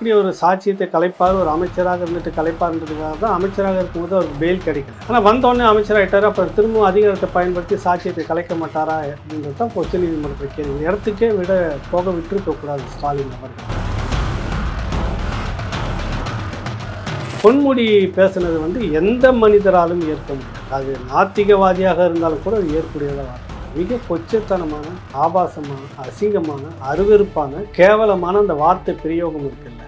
இப்படி ஒரு சாட்சியத்தை கலைப்பார் ஒரு அமைச்சராக இருந்துட்டு கலைப்பார்ன்றதுக்காக தான் அமைச்சராக இருக்கும்போது அவருக்கு பெயில் கிடைக்கல. ஆனால் வந்தோடனே அமைச்சராகிட்டார் அப்புறம் திரும்பவும் அதிகாரத்தை பயன்படுத்தி சாட்சியத்தை கலைக்க மாட்டாரா அப்படின்றது தான் உச்ச நீதிமன்றத்தில் கேள்வி. இடத்துக்கே விட போக விட்டுருக்கக்கூடாது ஸ்டாலின் அவர்கள். பொன்முடி பேசுனது வந்து எந்த மனிதராலும் ஏற்க முடியாது. அது நாத்திகவாதியாக இருந்தாலும் கூட அது ஏற்புடையதாக மிக கொச்சத்தனமான ஆபாசமான அசிங்கமான அருவெருப்பான கேவலமான அந்த வார்த்தை பிரயோகம் இருக்குல்ல.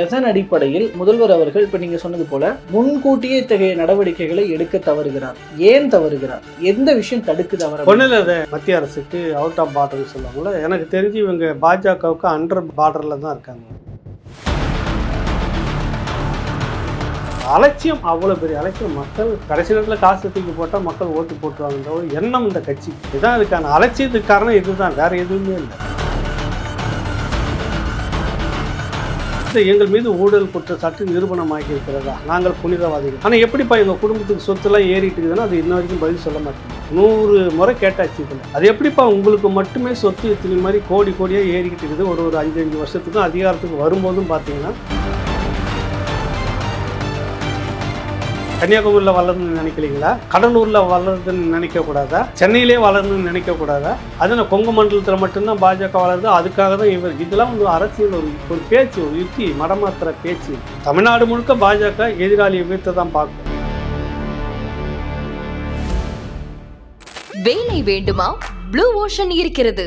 எதன் அடிப்படையில் முதல்வர் அவர்கள் இப்ப நீங்க சொன்னது போல முன்கூட்டியே இத்தகைய நடவடிக்கைகளை எடுக்க தவறுகிறார்? ஏன் தவறுகிறார்? எந்த விஷயம் தடுக்குது அவர் ஒன்றும் அதை மத்திய அரசுக்கு அவுட் ஆஃப் பார்டர்னு சொல்லுவாங்கள்ல எனக்கு தெரிஞ்சு இவங்க பாஜகவுக்கு அண்டர் பார்டரில் தான் இருக்காங்க. அலட்சியம் அவ்வளோ பெரிய அலட்சியம். மக்கள் கடைசி நேரத்தில் காசு தூக்கி போட்டால் மக்கள் ஓட்டு போட்டுருவாங்கன்ற ஒரு எண்ணம் இந்த கட்சி. இதுதான் இதுக்கான அலட்சியத்துக்கு காரணம் இதுதான். வேற எதுவுமே இல்லை. இது எங்கள் மீது ஊழல் குற்றச்சாட்டு நிரூபணமாகி இருக்கிறதா நாங்கள் புனிதவாதிகள். ஆனால் எப்படிப்பா எங்கள் குடும்பத்துக்கு சொத்துலாம் ஏறிட்டு இருக்குதுன்னா அது இன்ன வரைக்கும் பதில் சொல்ல மாட்டேங்குது. நூறு முறை கேட்டாச்சு இதில். அது எப்படிப்பா உங்களுக்கு மட்டுமே சொத்து இத்தனை மாதிரி கோடி கோடியாக ஏறிக்கிட்டு இருக்குது? ஒரு ஒரு அஞ்சு அஞ்சு வருஷத்துக்கும் அதிகாரத்துக்கு வரும்போதும் பார்த்தீங்கன்னா கன்னியாகுமரியில் வளரணும்னு நினைக்கலீங்களா? கடலூரில் வளருதுன்னு நினைக்கக்கூடாதா? சென்னையிலே வளரணும்னு நினைக்கக்கூடாதா? அது கொங்கு மண்டலத்தில் மட்டும்தான் பாஜக வளருது? அதுக்காக தான் இவர் இதெல்லாம் வந்து அரசியல் ஒரு ஒரு பேச்சு ஒரு யுக்தி மடமாத்திர பேச்சு. தமிழ்நாடு முழுக்க பாஜக எதிராளியை வீழ்த்த தான் பார்க்கும். வேலை வேண்டுமா? ப்ளூ ஓஷன் இருக்கிறது.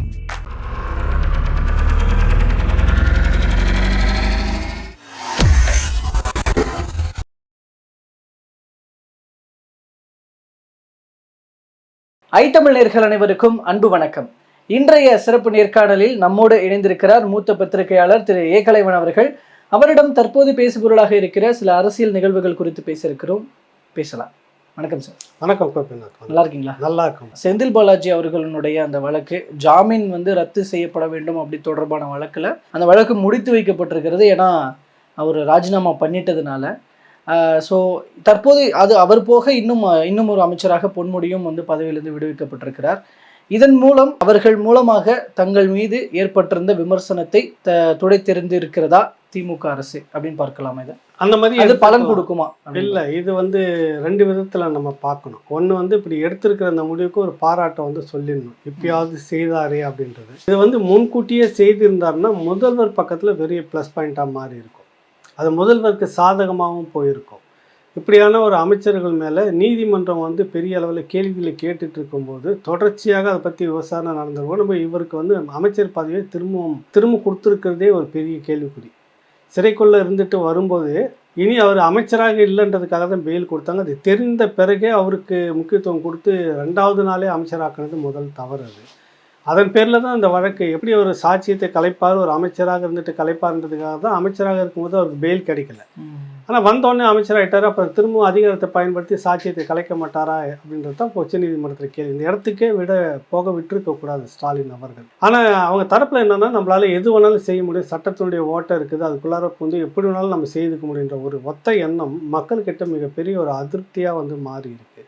ஐத்தமிழ் நேர்கள் அனைவருக்கும் அன்பு வணக்கம். இன்றைய சிறப்பு நேர்காணலில் நம்மோடு இணைந்திருக்கிறார் மூத்த பத்திரிகையாளர் திரு ஏகலைவன் அவர்கள். அவரிடம் தற்போது பேசுபொருளாக இருக்கிற சில அரசியல் நிகழ்வுகள் குறித்து பேச இருக்கிறோம் பேசலாம். வணக்கம் சார். வணக்கம் நல்லா இருக்கீங்களா? நல்லா இருக்கும். செந்தில் பாலாஜி அவர்களுடைய அந்த வழக்கு ஜாமீன் வந்து ரத்து செய்யப்பட வேண்டும் அப்படி தொடர்பான வழக்குல அந்த வழக்கு முடித்து வைக்கப்பட்டிருக்கிறது. ஏன்னா அவர் ராஜினாமா பண்ணிட்டதுனால ஸோ தற்போது அது அவர் போக இன்னும் இன்னும் ஒரு அமைச்சராக பொன்முடியும் வந்து பதவியிலிருந்து விடுவிக்கப்பட்டிருக்கிறார். இதன் மூலம் அவர்கள் மூலமாக தங்கள் மீது ஏற்பட்டிருந்த விமர்சனத்தை த துடைத்தெறிந்து இருக்கிறதா திமுக அரசு அப்படின்னு பார்க்கலாமா இதை. அந்த மாதிரி அது பலன். கொடுக்குமா இல்லை இது வந்து ரெண்டு விதத்தில் நம்ம பார்க்கணும். ஒன்று வந்து இப்படி எடுத்திருக்கிற அந்த முடிவுக்கு ஒரு பாராட்டை வந்து சொல்லிடணும். இப்பயாவது செய்தாரே அப்படின்றது. இது வந்து முன்கூட்டியே செய்திருந்தாருன்னா முதல்வர் பக்கத்தில் பெரிய ப்ளஸ் பாயிண்ட்டாக மாறி இருக்கும் அது முதல்வருக்கு சாதகமாகவும் போயிருக்கும். இப்படியான ஒரு அமைச்சர்கள் மேலே நீதிமன்றம் வந்து பெரிய அளவில் கேள்விகளை கேட்டுட்டு இருக்கும்போது தொடர்ச்சியாக அதை பற்றி விசாரணை நடந்திருக்கும் நம்ம இவருக்கு வந்து அமைச்சர் பதவியை திரும்பவும் திரும்ப கொடுத்துருக்கிறதே ஒரு பெரிய கேள்விக்குறி. சிறைக்குள்ளே இருந்துட்டு வரும்போது இனி அவர் அமைச்சராக இல்லைன்றதுக்காக தான் பெயில் கொடுத்தாங்க. அது தெரிந்த பிறகே அவருக்கு முக்கியத்துவம் கொடுத்து ரெண்டாவது நாளே அமைச்சராக்குனது முதல் தவறு அது. அதன் பேரில் தான் இந்த வழக்கு. எப்படி ஒரு சாட்சியத்தை கலைப்பார் ஒரு அமைச்சராக இருந்துட்டு கலைப்பார்ன்றதுக்காக தான் அமைச்சராக இருக்கும்போது அவருக்கு பெயில் கிடைக்கல. ஆனால் வந்தோடனே அமைச்சராகிட்டார் அப்புறம் திரும்பவும் அதிகாரத்தை பயன்படுத்தி சாட்சியத்தை கலைக்க மாட்டாரா அப்படின்றது தான் உச்ச நீதிமன்றத்தில் கேள்வி. இந்த இடத்துக்கே விட போக விட்டுருக்கக்கூடாது ஸ்டாலின் அவர்கள். ஆனால் அவங்க தரப்பில் என்னன்னா நம்மளால எது வேணாலும் செய்ய முடியும். சட்டத்தினுடைய ஓட்டம் இருக்குது. அதுக்குள்ளார வந்து எப்படி வேணாலும் நம்ம செய்துக்க முடியுன்ற ஒரு ஒத்த எண்ணம் மக்கள்கிட்ட மிகப்பெரிய ஒரு அதிருப்தியாக வந்து மாறி இருக்கு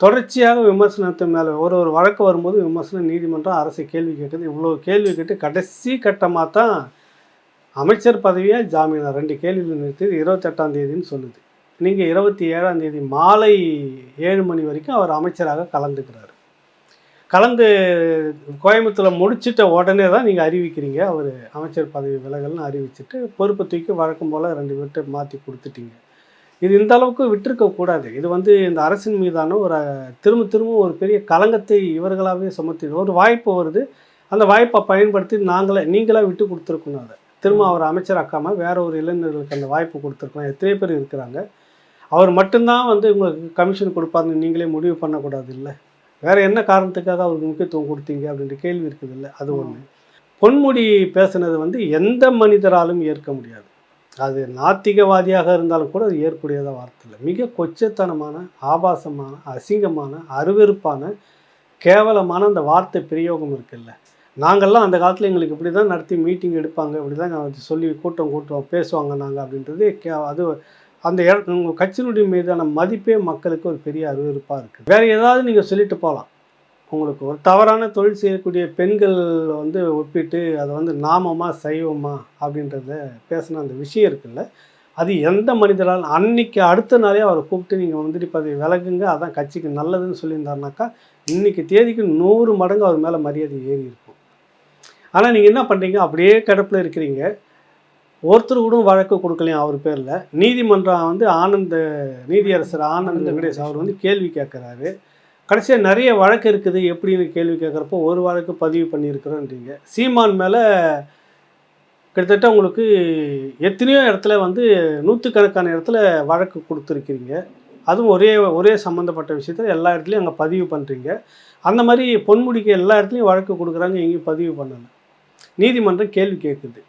தொடர்ச்சியாக விமர்சனத்து மேலே ஒரு ஒரு வழக்கு வரும்போது விமர்சனம் நீதிமன்றம் அரசு கேள்வி கேட்குது. இவ்வளோ கேள்வி கேட்டு கடைசி கட்டமாக தான் அமைச்சர் பதவியாக ஜாமீனாக ரெண்டு கேள்வியில் நிறுத்தியது. இருபத்தெட்டாம் தேதின்னு சொல்லுது. நீங்கள் இருபத்தி ஏழாம் தேதி மாலை ஏழு மணி வரைக்கும் அவர் அமைச்சராக கலந்துக்கிறார். கலந்து கோயம்புத்தூரில் முடிச்சிட்ட உடனே தான் நீங்கள் அறிவிக்கிறீங்க. அவர் அமைச்சர் பதவி விலகல்னு அறிவிச்சிட்டு பொறுப்பு தூக்கி வழக்கம் போல் ரெண்டு பேர்கிட்ட மாற்றி கொடுத்துட்டீங்க. இது இந்த அளவுக்கு விட்டிருக்க கூடாது. இது வந்து இந்த அரசின் மீதான ஒரு திரும்ப திரும்ப ஒரு பெரிய களங்கத்தை இவர்களாகவே சுமத்தி ஒரு வாய்ப்பு வருது. அந்த வாய்ப்பை பயன்படுத்தி நாங்களே நீங்களாக விட்டு கொடுத்துருக்கணும் அதை. திரும்ப அவர் அமைச்சராக்காமல் வேற ஒரு இளைஞர்களுக்கு அந்த வாய்ப்பு கொடுத்துருக்கலாம். எத்தனை பேர் இருக்கிறாங்க. அவர் மட்டும்தான் வந்து உங்களுக்கு கமிஷன் கொடுப்பாருன்னு நீங்களே முடிவு பண்ணக்கூடாது இல்லை வேற என்ன காரணத்துக்காக அவருக்கு முக்கியத்துவம் கொடுத்தீங்க அப்படின்ற கேள்வி இருக்குது இல்லை அது ஒன்று பொன்முடி பேசுனது வந்து எந்த மனிதராலும் ஏற்க முடியாது. அது நாத்திகவாதியாக இருந்தாலும் கூட அது ஏற்புடையதாக வார்த்தை இல்லை. மிக கொச்சத்தனமான ஆபாசமான அசிங்கமான அருவெருப்பான கேவலமான அந்த வார்த்தை பிரயோகம் இருக்குல்ல. நாங்கள்லாம் அந்த காலத்தில் எங்களுக்கு இப்படி தான் நடத்தி மீட்டிங் எடுப்பாங்க இப்படி தான் சொல்லி கூட்டம் கூட்டம் பேசுவாங்க நாங்கள் அப்படின்றது கே அது அந்த உங்கள் கட்சியினுடைய மீதான மதிப்பே மக்களுக்கு ஒரு பெரிய அருவருப்பாக இருக்குது. வேறு ஏதாவது நீங்கள் சொல்லிட்டு போகலாம். உங்களுக்கு ஒரு தவறான தொழில் செய்யக்கூடிய பெண்கள் வந்து ஒப்பிட்டு அதை வந்து நாமமா சைவமா அப்படின்றத பேசின அந்த விஷயம் இருக்குல்ல. அது எந்த மனிதரால் அன்னைக்கு அடுத்த நாளே அவரை கூப்பிட்டு நீங்கள் வந்துட்டு பதவி விலகுங்க அதான் கட்சிக்கு நல்லதுன்னு சொல்லியிருந்தாருனாக்கா இன்னைக்கு தேதிக்கு நூறு மடங்கு அவர் மேலே மரியாதை ஏறி இருக்கும். ஆனால் நீங்கள் என்ன பண்ணுறீங்க அப்படியே கிடப்பில் இருக்கிறீங்க. ஒருத்தர் கூட வழக்கு கொடுக்கலையும் அவர் பேரில்? நீதிமன்றம் வந்து ஆனந்த நீதியரசர் ஆனந்த வெங்கடேஷ் அவர் வந்து கேள்வி கேட்குறாரு. கடைசியாக நிறைய வழக்கு இருக்குது எப்படின்னு கேள்வி கேட்குறப்போ ஒரு வழக்கு பதிவு பண்ணியிருக்கிறோன்றீங்க. சீமான் மேலே கிட்டத்தட்ட உங்களுக்கு எத்தனையோ இடத்துல வந்து நூற்றுக்கணக்கான இடத்துல வழக்கு கொடுத்துருக்கிறீங்க. அதுவும் ஒரே ஒரே சம்மந்தப்பட்ட விஷயத்தில் எல்லா இடத்துலையும் அங்கே பதிவு பண்ணுறீங்க அந்த மாதிரி பொன்முடிக்கு எல்லா இடத்துலையும் வழக்கு கொடுக்குறாங்க எங்கேயும் பதிவு பண்ணலை. நீதிமன்றம் கேள்வி கேட்குது.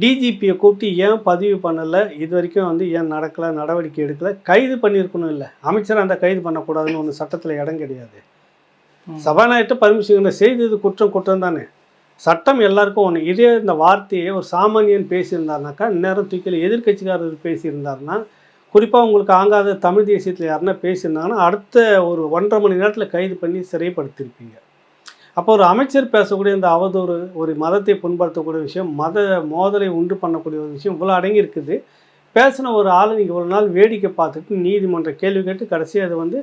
டிஜிபியை கூப்பிட்டு ஏன் பதிவு பண்ணலை? இது வரைக்கும் வந்து ஏன் நடக்கலை நடவடிக்கை எடுக்கலை? கைது பண்ணியிருக்கணும் இல்லை. அமைச்சர் அந்த கைது பண்ணக்கூடாதுன்னு ஒன்று சட்டத்தில் இடம் கிடையாது. சபாநாயகர்கிட்ட பர்மிஷன் செய்தது குற்றம் குற்றம் தானே. சட்டம் எல்லாருக்கும் ஒன்று இதே இந்த வார்த்தையை ஒரு சாமானியன் பேசியிருந்தாருனாக்கா இந்நேரம் தூக்கியில் எதிர்க்கட்சிக்காரர் பேசியிருந்தாருன்னா குறிப்பாக உங்களுக்கு ஆங்காத தமிழ் தேசியத்தில் யாருன்னா பேசியிருந்தாங்கன்னா அடுத்த ஒரு ஒன்றரை மணி நேரத்தில் கைது பண்ணி சிறைப்படுத்தியிருப்பீங்க. அப்போ ஒரு அமைச்சர் பேசக்கூடிய இந்த அவதூறு ஒரு மதத்தை புண்படுத்தக்கூடிய விஷயம் மத மோதலை உண்டு பண்ணக்கூடிய ஒரு விஷயம் இவ்வளோ அடங்கி இருக்குது பேசின ஒரு ஆள் நீங்கள் இவ்வளோ நாள் வேடிக்கை பார்த்துட்டு நீதிமன்ற கேள்வி கேட்டு கடைசி அது வந்து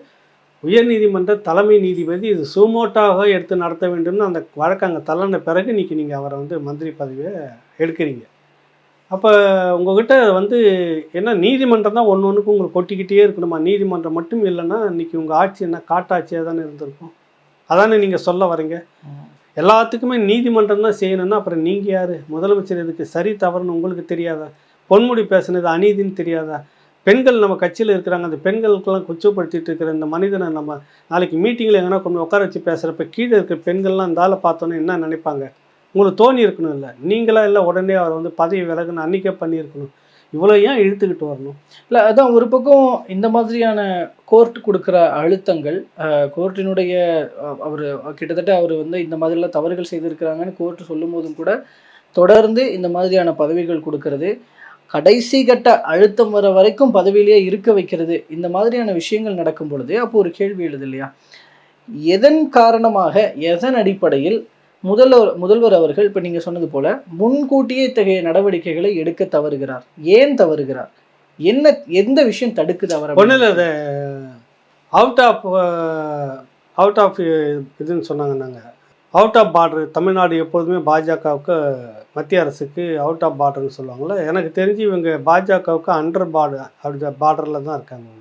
உயர்நீதிமன்ற தலைமை நீதிபதி இது சுமோட்டாக எடுத்து நடத்த வேண்டும்னு அந்த வழக்கு அங்கே தள்ளின பிறகு இன்றைக்கி நீங்கள் அவரை வந்து மந்திரி பதவியை எடுக்கிறீங்க. அப்போ உங்ககிட்ட வந்து என்ன நீதிமன்றம் தான் ஒன்று ஒன்றுக்கு உங்களுக்கு கொட்டிக்கிட்டே இருக்கணுமா? நீதிமன்றம் மட்டும் இல்லைன்னா இன்றைக்கி உங்கள் ஆட்சி என்ன காட்டாட்சியாக தானே இருந்திருக்கும்? அதானே நீங்கள் சொல்ல வரீங்க? எல்லாத்துக்குமே நீதிமன்றம் தான் செய்யணும்னா அப்புறம் நீங்கள் யார்? முதலமைச்சர் இதுக்கு சரி தவறுன்னு உங்களுக்கு தெரியாதா? பொன்முடி பேசுனது அநீதின்னு தெரியாதா? பெண்கள் நம்ம கட்சியில் இருக்கிறாங்க. அந்த பெண்களுக்கெல்லாம் கொச்சப்படுத்திட்டு இருக்கிற இந்த மனிதனை நம்ம நாளைக்கு மீட்டிங்கில் எங்கன்னா கொண்டு உட்கார வச்சு பேசுகிறப்ப கீழே இருக்கிற பெண்கள்லாம் இந்த ஆளை பார்த்தோன்னே என்ன நினைப்பாங்க? உங்களுக்கு தோணி இருக்கணும் இல்லை நீங்களா இல்லை உடனே அவர் வந்து பதவி விலகுன்னு அன்றைக்கே பண்ணியிருக்கணும். இவ்வளோ ஏன் இழுத்துக்கிட்டு வரணும்? இல்லை அதான் ஒரு பக்கம் இந்த மாதிரியான கோர்ட் கொடுக்குற அழுத்தங்கள் கோர்ட்டினுடைய அவர் கிட்டத்தட்ட அவர் வந்து இந்த மாதிரிலாம் தவறுகள் செய்திருக்கிறாங்கன்னு கோர்ட் சொல்லும் போதும் கூட தொடர்ந்து இந்த மாதிரியான பதவிகள் கொடுக்கறது கடைசி கட்ட அழுத்தம் வர வரைக்கும் பதவியிலேயே இருக்க வைக்கிறது இந்த மாதிரியான விஷயங்கள் நடக்கும் பொழுது அப்போ ஒரு கேள்வி எழுது இல்லையா? எதன் காரணமாக எதன் அடிப்படையில் முதல்வர் முதல்வர் அவர்கள் இப்போ நீங்கள் சொன்னது போல முன்கூட்டியே இத்தகைய நடவடிக்கைகளை எடுக்க தவறுகிறார். ஏன் தவறுகிறார்? என்ன எந்த விஷயம் தடுக்குது அவர்? ஒன்றும் இல்லை அதை அவுட் ஆஃப் அவுட் ஆஃப் இதுன்னு சொன்னாங்க நாங்கள் அவுட் ஆஃப் பார்டர் தமிழ்நாடு எப்போதுமே பாஜகவுக்கு மத்திய அரசுக்கு அவுட் ஆஃப் பார்டர்னு சொல்லுவாங்கள்ல எனக்கு தெரிஞ்சு இவங்க பாஜகவுக்கு அண்டர் பார்டர் அப்படி பார்டரில் தான் இருக்காங்க.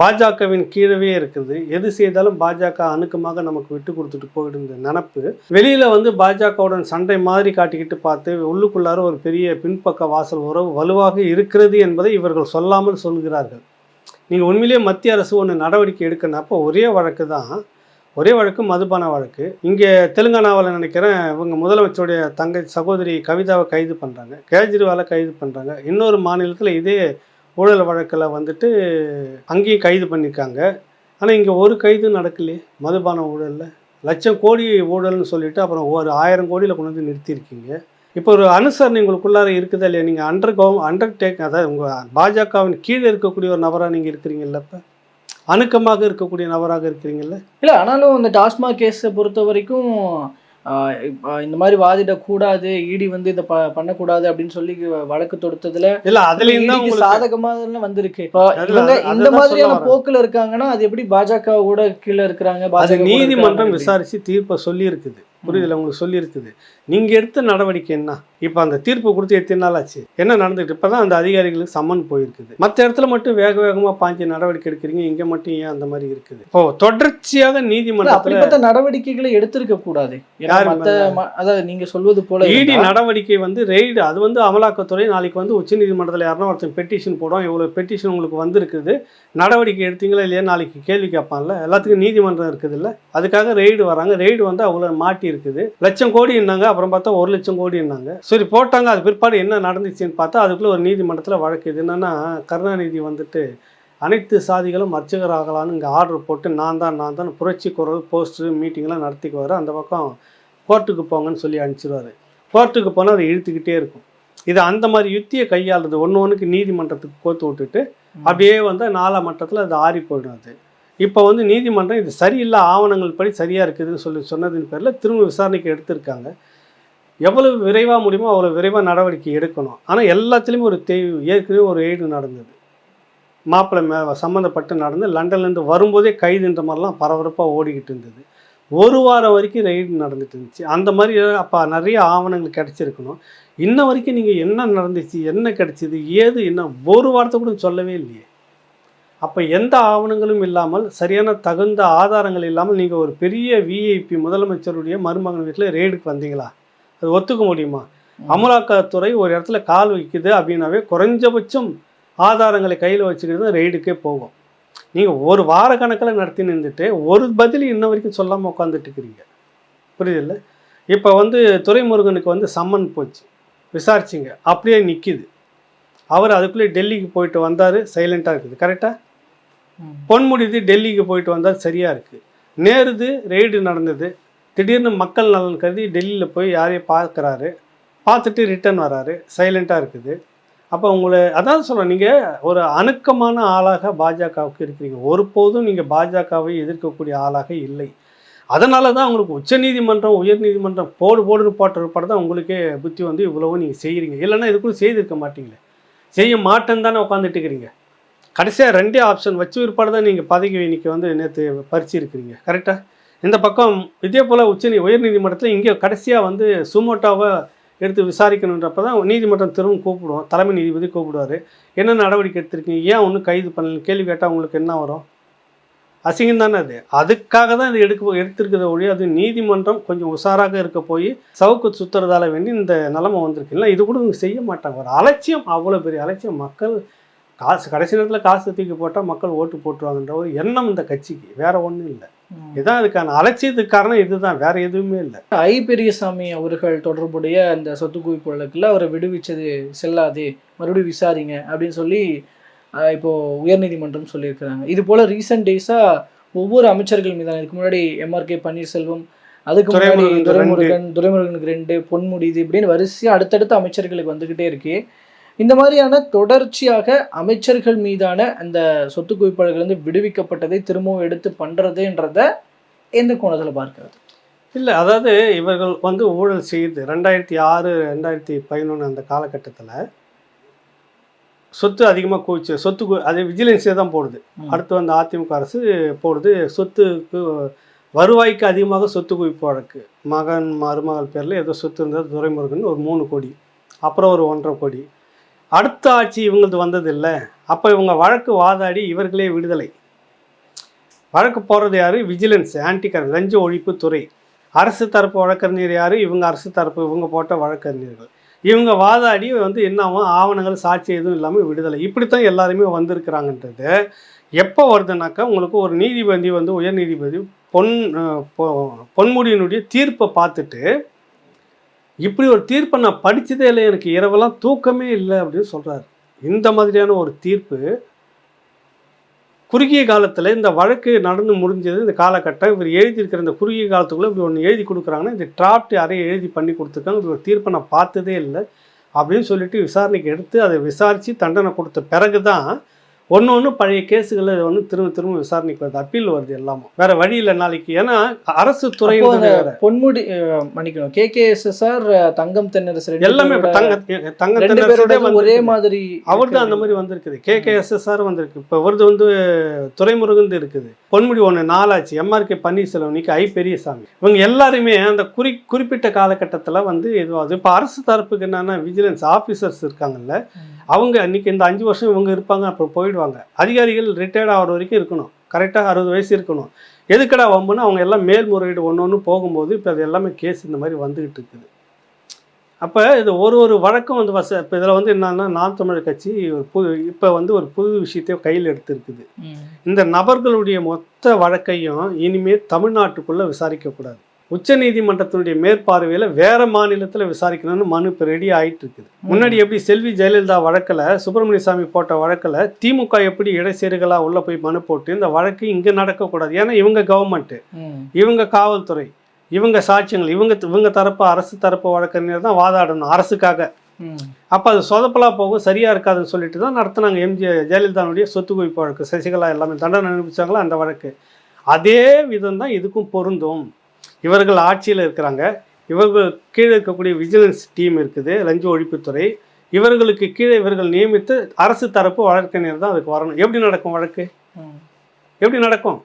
பாஜகவின் கீழவே இருக்குது. எது செய்தாலும் பாஜக அணுக்கமாக நமக்கு விட்டு கொடுத்துட்டு போயிடுந்த நினப்பு. வெளியில் வந்து பாஜகவுடன் சண்டை மாதிரி காட்டிக்கிட்டு பார்த்து உள்ளுக்குள்ளார ஒரு பெரிய பின்பக்க வாசல் உறவு வலுவாக இருக்கிறது என்பதை இவர்கள் சொல்லாமல் சொல்கிறார்கள். நீங்கள் உண்மையிலேயே மத்திய அரசு ஒன்று நடவடிக்கை எடுக்கணப்போ அப்போ ஒரே வழக்கு தான். ஒரே வழக்கு மதுபான வழக்கு. இங்கே தெலுங்கானாவில் நினைக்கிறேன் இவங்க முதலமைச்சருடைய தங்கை சகோதரி கவிதாவை கைது பண்ணுறாங்க கேஜ்ரிவாலை கைது பண்ணுறாங்க இன்னொரு மாநிலத்தில் இதே ஊழல் வழக்கில் வந்துட்டு அங்கேயும் கைது பண்ணியிருக்காங்க ஆனால் இங்கே ஒரு கைது நடக்கலையே மதுபான ஊழலில். லட்சம் கோடி ஊழல்னு சொல்லிட்டு அப்புறம் ஒரு ஆயிரம் கோடியில் கொண்டு வந்து நிறுத்தியிருக்கீங்க. இப்போ ஒரு அனுசரணை உங்களுக்குள்ளார இருக்குதா இல்லையா? நீங்கள் அண்டர் கவர் அண்டர் டேக் அதாவது உங்கள் பாஜகவின் கீழே இருக்கக்கூடிய ஒரு நபராக நீங்கள் இருக்கிறீங்கல்ல இப்போ? அணுக்கமாக இருக்கக்கூடிய நபராக இருக்கிறீங்கல்ல? இல்லை ஆனாலும் இந்த டாஸ்மாக் கேஸை பொறுத்த வரைக்கும் இந்த மாதிரி வாதிடக்கூடாது இடி வந்து இதை பண்ணக்கூடாது அப்படின்னு சொல்லி வழக்கு தொடுத்ததுல இல்லை உங்களுக்கு சாதகமா வந்திருக்கு அதுல- இந்த சொல்ல மாதிரியான. போக்குல இருக்காங்கன்னா அது எப்படி பாஜக கூட கீழே இருக்கிறாங்க நீதிமன்றம்? விசாரித்து தீர்ப்பை சொல்லியிருக்குது புரியுதுல உங்களுக்கு சொல்லியிருக்குது. நீங்கள் எடுத்த நடவடிக்கை என்ன? இப்போ அந்த தீர்ப்பு கொடுத்து எத்தனை நாள் ஆச்சு? என்ன நடந்துட்டு இப்போ தான் அந்த அதிகாரிகளுக்கு சம்மன் போயிருக்குது. மற்ற இடத்துல மட்டும் வேக வேகமாக பாஞ்சு நடவடிக்கை எடுக்கிறீங்க. இங்கே மட்டும் ஏன் அந்த மாதிரி இருக்குது? இப்போ தொடர்ச்சியாக நீதிமன்றத்தில் அப்படிப்பட்ட நடவடிக்கைகளை எடுத்திருக்க கூடாது. அதாவது நீங்க சொல்வது போல இடி நடவடிக்கை வந்து ரெய்டு அது வந்து அமலாக்கத்துறை நாளைக்கு வந்து உச்சநீதிமன்றத்தில் யாருன்னா ஒருத்தன் பெட்டிஷன் போடும். இவ்வளோ பெட்டிஷன் உங்களுக்கு வந்திருக்குது. நடவடிக்கை எடுத்தீங்களா இல்லையா நாளைக்கு கேள்வி கேட்பான்ல. எல்லாத்துக்கும் நீதிமன்றம் இருக்குதுல்ல? அதுக்காக ரெய்டு வராங்க. ரெய்டு வந்து அவ்வளோ மாட்டி இருக்குது. லட்சம் கோடி என்னாங்க அப்புறம் பார்த்தா ஒரு லட்சம் கோடி என்னாங்க சரி போட்டாங்க. அது பிற்பாடு என்ன நடந்துச்சுன்னு பார்த்தா அதுக்குள்ளே ஒரு நீதிமன்றத்தில் வழக்கு. இது என்னன்னா கருணாநிதி வந்துட்டு அனைத்து சாதிகளும் அர்ச்சகராகலான்னு இங்கே ஆர்டர் போட்டு நான் தான் நான் தான் புரட்சி குரல் போஸ்டர் மீட்டிங்லாம் நடத்திக்குவார். அந்த பக்கம் கோர்ட்டுக்கு போங்கன்னு சொல்லி அனுப்பிச்சிடுவார் கோர்ட்டுக்கு போனால் அதை இழுத்துக்கிட்டே இருக்கும். இது அந்த மாதிரி யுத்தியை கையாளுறது. ஒன்று ஒன்றுக்கு நீதிமன்றத்துக்கு கோத்து விட்டுட்டு அப்படியே வந்து நாலா மட்டத்தில் அது ஆறி போயிடும் அது. இப்போ வந்து நீதிமன்றம் இது சரியில்லை ஆவணங்கள் படி சரியாக இருக்குதுன்னு சொல்லி சொன்னதின் பேரில் திரும்ப விசாரணைக்கு எடுத்திருக்காங்க. எவ்வளவு விரைவாக முடியுமோ அவ்வளோ விரைவாக நடவடிக்கை எடுக்கணும். ஆனால் எல்லாத்துலேயுமே ஒரு தேய்வு ஏற்கனவே ஒரு எய்டு நடந்தது. மாப்பிள்ளை மே சம்மந்தப்பட்டு நடந்து லண்டன்லேருந்து வரும்போதே கைதுன்ற மாதிரிலாம் பரபரப்பாக ஓடிக்கிட்டு இருந்தது. ஒரு வாரம் வரைக்கும் ரெய்டு நடந்துட்டு இருந்துச்சு. அந்த மாதிரி அப்போ நிறைய ஆவணங்கள் கிடச்சிருக்கணும். இன்ன வரைக்கும் நீங்கள் என்ன நடந்துச்சு என்ன கிடச்சிது ஏது என்ன ஒரு வாரத்தை கூட சொல்லவே இல்லையே. அப்போ எந்த ஆவணங்களும் இல்லாமல் சரியான தகுந்த ஆதாரங்கள் இல்லாமல் நீங்கள் ஒரு பெரிய விஐபி முதலமைச்சருடைய மருமகன் வீட்டில் ரெய்டுக்கு வந்தீங்களா? அது ஒத்துக்க முடியுமா? அமலாக்கத்துறை ஒரு இடத்துல கால் வைக்குது அப்படின்னாவே குறைஞ்சபட்சம் ஆதாரங்களை கையில் வச்சுக்கிட்டு தான் ரெய்டுக்கே போகும். நீங்கள் ஒரு வார கணக்கில் நடத்தி நின்றுட்டு ஒரு பதில் இன்ன வரைக்கும் சொல்லாமல் உட்காந்துட்டு இருக்கிறீங்க புரியுதில்ல? இப்போ வந்து துரைமுருகனுக்கு வந்து சம்மன் போச்சு. விசாரிச்சிங்க. அப்படியே நிற்கிது அவர் அதுக்குள்ளே டெல்லிக்கு போயிட்டு வந்தார் சைலண்ட்டாக இருக்குது. கரெக்டாக. பொன்முடிது டெல்லிக்கு போயிட்டு வந்தால் சரியாக இருக்குது நேருது ரெய்டு நடந்தது. திடீர்னு மக்கள் நலன் கருதி டெல்லியில் போய் யாரையும் பார்க்குறாரு. பார்த்துட்டு ரிட்டர்ன் வராரு. சைலண்ட்டாக இருக்குது. அப்போ உங்களை அதான் சொல்கிறேன் நீங்கள் ஒரு அணுக்கமான ஆளாக பாஜகவுக்கு இருக்கிறீங்க. ஒருபோதும் நீங்கள் பாஜகவை எதிர்க்கக்கூடிய ஆளாக இல்லை. அதனால தான் உங்களுக்கு உச்சநீதிமன்றம் உயர்நீதிமன்றம் போடு போடுன்னு போட்டு படம் தான் உங்களுக்கே புத்தி வந்து இவ்வளவு நீங்கள் செய்கிறீங்க இல்லைன்னா இதுக்குள்ள செய்திருக்க மாட்டீங்களே. செய்ய மாட்டேன்னு தானே உட்காந்துட்டு இருக்கிறீங்க. கடைசியாக ரெண்டே ஆப்ஷன் வச்சு விற்பாடு தான் நீங்கள் பதவி இன்னைக்கு வந்து நேற்று பறிச்சிருக்கிறீங்க. கரெக்டாக இந்த பக்கம் இதே போல் உச்ச உயர்நீதிமன்றத்தில் இங்கே கடைசியாக வந்து சுமோட்டோவை எடுத்து விசாரிக்கணுன்றப்ப தான் நீதிமன்றம் திரும்ப கூப்பிடுவோம். தலைமை நீதிபதி கூப்பிடுவார். என்ன நடவடிக்கை எடுத்திருக்கீங்க? ஏன் ஒன்றும் கைது பண்ணல கேள்வி கேட்டால் உங்களுக்கு என்ன வரும்? அசிங்கம் தானே அது. அதுக்காக தான் இது எடுக்க எடுத்திருக்கிறத ஒழிய அது நீதிமன்றம் கொஞ்சம் உஷாராக இருக்க போய் சவுக்கு சுத்துறதால வேண்டி இந்த நிலமை வந்திருக்கு. இல்லை இது கூட இவங்க செய்ய மாட்டாங்க. ஒரு அலட்சியம் அவ்வளோ பெரிய அலட்சியம். மக்கள் காசு கடைசி நேரத்தில் காசு தூக்கி போட்டால் மக்கள் ஓட்டு போட்டுருவாங்கன்ற ஒரு எண்ணம் இந்த கட்சிக்கு. வேற ஒன்றும் இல்லை. ம். இதான் இதுக்கான அலட்சியத்துக்கு காரணம் இதுதான். வேற எதுவுமே இல்லை. ஐ. பெரியசாமி அவர்கள் தொடர்புடைய அந்த சொத்து குவிப்பு வழக்கில் அவரை விடுவிச்சது செல்லாது மறுபடியும் விசாரிங்க அப்படின்னு சொல்லி இப்போ உயர்நீதிமன்றம் சொல்லியிருக்கிறாங்க. இது போல ரீசெண்ட் டேஸா ஒவ்வொரு அமைச்சர்கள் மீதான இதுக்கு முன்னாடி எம்ஆர்கே பன்னீர்செல்வம் அதுக்கு முன்னாடி துரைமுருகன் துரைமுருகன் துரைமுருகனுக்கு ரெண்டு பொன்முடிது இப்படின்னு வரிசையா அடுத்தடுத்த அமைச்சர்களுக்கு வந்துகிட்டே இருக்கு. இந்த மாதிரியான தொடர்ச்சியாக அமைச்சர்கள் மீதான அந்த சொத்து குவிப்பாளர்கள் வந்து விடுவிக்கப்பட்டதை திரும்பவும் எடுத்து பண்றதுன்றத எந்த கோணத்துல பார்க்கிறது இல்லை அதாவது இவர்கள் வந்து ஊழல் செய்து ரெண்டாயிரத்தி ஆறு ரெண்டாயிரத்தி பதினொன்று அந்த காலகட்டத்தில் சொத்து அதிகமாக குவிச்சு சொத்து அது விஜிலன்ஸே தான் போடுது. அடுத்து வந்து அதிமுக அரசு போடுது சொத்துக்கு வருவாய்க்கு அதிகமாக சொத்து குவிப்பு வழக்கு மகன் மருமகள் பேரில் ஏதோ சொத்து இருந்தது துரைமுருகன் ஒரு மூணு கோடி அப்புறம் ஒரு ஒன்றரை கோடி அடுத்த ஆட்சி இவங்களது வந்தது இல்லை அப்போ இவங்க வழக்கு வாதாடி இவர்களே விடுதலை. வழக்கு போடுறது யார்? விஜிலன்ஸ் ஆன்டி கரன் லஞ்ச ஒழிப்பு துறை. அரசு தரப்பு வழக்கறிஞர் யார்? இவங்க அரசு தரப்பு இவங்க போட்ட வழக்கறிஞர்கள். இவங்க வாதாடி வந்து என்னவோ ஆவணங்கள் சாட்சி எதுவும் இல்லாமல் விடுதலை. இப்படித்தான் எல்லாருமே வந்திருக்கிறாங்கன்றது. எப்போ வருதுனாக்கா உங்களுக்கு ஒரு நீதிபதி வந்து உயர் நீதிபதி பொன் பொன்முடியினுடைய தீர்ப்பை பார்த்துட்டு இப்படி ஒரு தீர்ப்பை நான் படித்ததே இல்லை எனக்கு இரவெல்லாம் தூக்கமே இல்லை அப்படின்னு சொல்கிறாரு இந்த மாதிரியான ஒரு தீர்ப்பு குறுகிய காலத்தில் இந்த வழக்கு நடந்து முடிஞ்சது இந்த காலகட்டம் இவர் எழுதியிருக்கிற இந்த குறுகிய காலத்துக்குள்ளே இப்படி ஒன்று எழுதி கொடுக்குறாங்கன்னா இந்த டிராப்ட் யாரையும் எழுதி பண்ணி கொடுத்துருக்காங்க இப்படி ஒரு தீர்ப்பை நான் பார்த்ததே இல்லை அப்படின்னு சொல்லிட்டு விசாரணைக்கு எடுத்து அதை விசாரித்து தண்டனை கொடுத்த பிறகு தான் ஒன்று ஒன்று பழைய கேஸுகளை வந்து திரும்ப திரும்ப விசாரணைக்கு வருது. அப்பீல் வருது எல்லாமும். வேற வழி இல்லை நாளைக்கு. ஏன்னா அரசு வேற. பொன்முடி மன்னிக்கணும். K K S S R Thangam Thennarasu எல்லாமே தங்க தங்க ஒரே மாதிரி அவர் தான் அந்த மாதிரி வந்திருக்குது. கே கே எஸ்எஸ்ஆர் வந்திருக்கு. இப்போ வருது வந்து துறைமுருகன் இருக்குது. பொன்முடி ஒன்று நாலாச்சு. எம்ஆர்கே பன்னீர்செல்வம் இன்னைக்கு ஐ பெரியசாமி. இவங்க எல்லாருமே அந்த குறி குறிப்பிட்ட காலகட்டத்தில் வந்து இதுவாகுது இப்போ அரசு தரப்புக்கு என்னன்னா விஜிலன்ஸ் ஆஃபீஸர்ஸ் இருக்காங்கல்ல. அவங்க இன்னைக்கு இந்த அஞ்சு வருஷம் இவங்க இருப்பாங்க அப்புறம் போயிடுவாங்க. அதிகாரிகள் ரிட்டையர்ட் ஆகிற வரைக்கும் இருக்கணும். கரெக்டாக அறுபது வயசு இருக்கணும். எதுக்கடா வம்புன்னு அவங்க எல்லாம் மேல்முறையீடு ஒன்று ஒன்று போகும்போது இப்போ அது எல்லாமே கேஸ் இந்த மாதிரி வந்துகிட்டு இருக்குது. அப்போ இது ஒரு ஒரு வழக்கம் வந்து வச இப்போ இதில் வந்து என்னன்னா நாம் தமிழர் கட்சி ஒரு புது இப்போ வந்து ஒரு புது விஷயத்தை கையில் எடுத்திருக்குது. இந்த நபர்களுடைய மொத்த வழக்கையும் இனிமேல் தமிழ்நாட்டுக்குள்ளே விசாரிக்கக்கூடாது உச்சநீதிமன்றத்தினுடைய மேற்பார்வையில் வேற மாநிலத்தில் விசாரிக்கணும்னு மனு இப்போ ரெடி ஆயிட்டு இருக்குது முன்னாடி எப்படி செல்வி ஜெயலலிதா வழக்கில் சுப்பிரமணிய சாமி போட்ட வழக்கில் திமுக எப்படி இடைச்சேறுகளாக உள்ளே போய் மனு போட்டு இந்த வழக்கு இங்கே நடக்கக்கூடாது. ஏன்னா இவங்க கவர்மெண்ட்டு. இவங்க காவல்துறை. இவங்க சாட்சியங்கள். இவங்க இவங்க தரப்பு அரசு தரப்பு வழக்கறிஞர் தான் வாதாடணும் அரசுக்காக. அப்போ அது சொதப்பலா போகும் சரியாக இருக்காதுன்னு சொல்லிட்டு தான் நடத்துனாங்க எம்ஜி ஜெயலலிதாவுடைய சொத்து குவிப்பு வழக்கு. சசிகலா எல்லாமே தண்டனை அனுப்பிச்சாங்களோ அந்த வழக்கு. அதே விதம் தான் இதுக்கும் பொருந்தும். இவர்கள் ஆட்சியில் இருக்கிறாங்க. இவர்கள் கீழே இருக்கக்கூடிய விஜிலன்ஸ் டீம் இருக்குது லஞ்ச ஒழிப்புத்துறை. இவர்களுக்கு கீழே இவர்கள் நியமித்து அரசு தரப்பு வழக்கறிஞர் தான் அதுக்கு வரணும். எப்படி நடக்கும் வழக்கு? எப்படி நடக்கும்?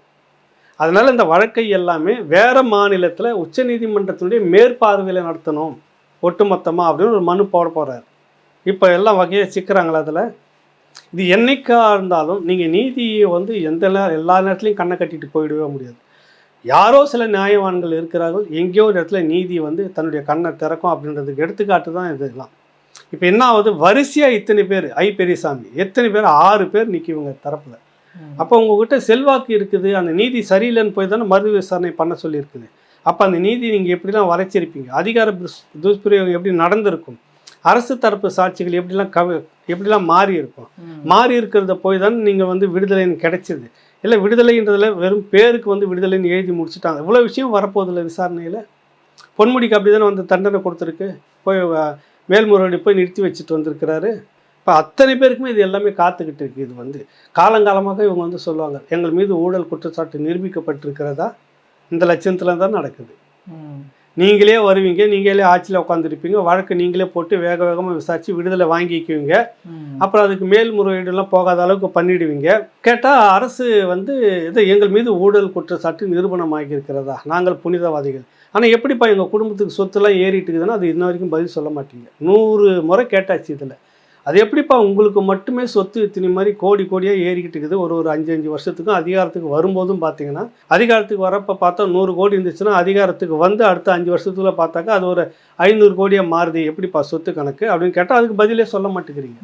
அதனால் இந்த வழக்கை எல்லாமே வேறு மாநிலத்தில் உச்சநீதிமன்றத்தினுடைய மேற்பார்வையில் நடத்தணும். ஒட்டுமொத்தமாக அப்படின்னு ஒரு மனு போட போகிறார் இப்போ எல்லாம் வகையாக சிக்கிறாங்களா அதில்? இது என்னைக்கா இருந்தாலும் நீங்கள் நீதியை வந்து எந்த எல்லா நேரத்துலையும் கண்ணை கட்டிட்டு போயிடவே முடியாது. யாரோ சில நியாயவான்கள் இருக்கிறார்கள் எங்கேயோ ஒரு இடத்துல நீதி வந்து தன்னுடைய கண்ணை திறக்கும் அப்படின்றதுக்கு எடுத்துக்காட்டு தான் இதெல்லாம் இப்போ என்ன ஆகுது? வரிசையாக இத்தனை பேர் ஐ பெரியசாமி எத்தனை பேர்? ஆறு பேர் நிற்கிவங்க தரப்பில். ம். அப்போ உங்ககிட்ட செல்வாக்கு இருக்குது அந்த நீதி சரியில்லைன்னு போய் தானே மறு விசாரணை பண்ண சொல்லியிருக்குது. அப்போ அந்த நீதி நீங்கள் எப்படிலாம் வரைச்சிருப்பீங்க? அதிகார துஷ்- துஷ்பிரயோகம் எப்படி நடந்திருக்கும்? அரசு தரப்பு சாட்சிகள் எப்படிலாம் கவ எப்படிலாம் மாறி இருக்கும். மாறி இருக்கிறத போய் தான் நீங்கள் வந்து விடுதலைன்னு கிடைச்சது. இல்லை விடுதலைன்றதில் வெறும் பேருக்கு வந்து விடுதலைன்னு எழுதி முடிச்சுட்டாங்க. இவ்வளோ விஷயம் வரப்போதில்ல விசாரணையில்? பொன்முடிக்கு அப்படி தானே வந்து தண்டனை கொடுத்துருக்கு. போய் மேல்முறையீடு போய் நிறுத்தி வச்சுட்டு வந்திருக்கிறாரு. இப்போ அத்தனை பேருக்குமே இது எல்லாமே காத்துக்கிட்டு இருக்குது இது வந்து காலங்காலமாக இவங்க வந்து சொல்லுவாங்க எங்கள் மீது ஊழல் குற்றச்சாட்டு நிரூபிக்கப்பட்டிருக்கிறதா? இந்த லட்சத்தில் தான் நடக்குது நீங்களே வருவீங்க நீங்களே ஆட்சியில் உட்காந்துருப்பீங்க வழக்கு நீங்களே போட்டு வேக வேகமாக விசாரித்து விடுதலை வாங்கிக்குவீங்க. அப்புறம் அதுக்கு மேல்முறையீடுலாம் போகாத அளவுக்கு பண்ணிடுவீங்க. கேட்டால் அரசு வந்து இது எங்கள் மீது ஊழல் குற்றச்சாட்டு நிரூபணமாகி இருக்கிறதா நாங்கள் புனிதவாதிகள். ஆனால் எப்படிப்பா எங்கள் குடும்பத்துக்கு சொத்துலாம் ஏறிட்டு இருக்குதுன்னா அது இன்ன வரைக்கும் பதில் சொல்ல மாட்டீங்க. நூறு முறை கேட்டாச்சு இதில். அது எப்படிப்பா உங்களுக்கு மட்டுமே சொத்து இத்தனை மாதிரி கோடி கோடியாக ஏறிக்கிட்டு இருக்குது? ஒரு ஒரு அஞ்சு அஞ்சு வருஷத்துக்கும் அதிகாரத்துக்கு வரும்போதும் பார்த்தீங்கன்னா அதிகாரத்துக்கு வரப்போ பார்த்தா நூறு கோடி இருந்துச்சுன்னா அதிகாரத்துக்கு வந்து அடுத்த அஞ்சு வருஷத்துக்குள்ள பார்த்தாக்கா அது ஒரு ஐநூறு கோடியாக மாறுது. எப்படிப்பா சொத்து கணக்கு அப்படின்னு கேட்டால் அதுக்கு பதிலே சொல்ல மாட்டேங்கிறீங்க.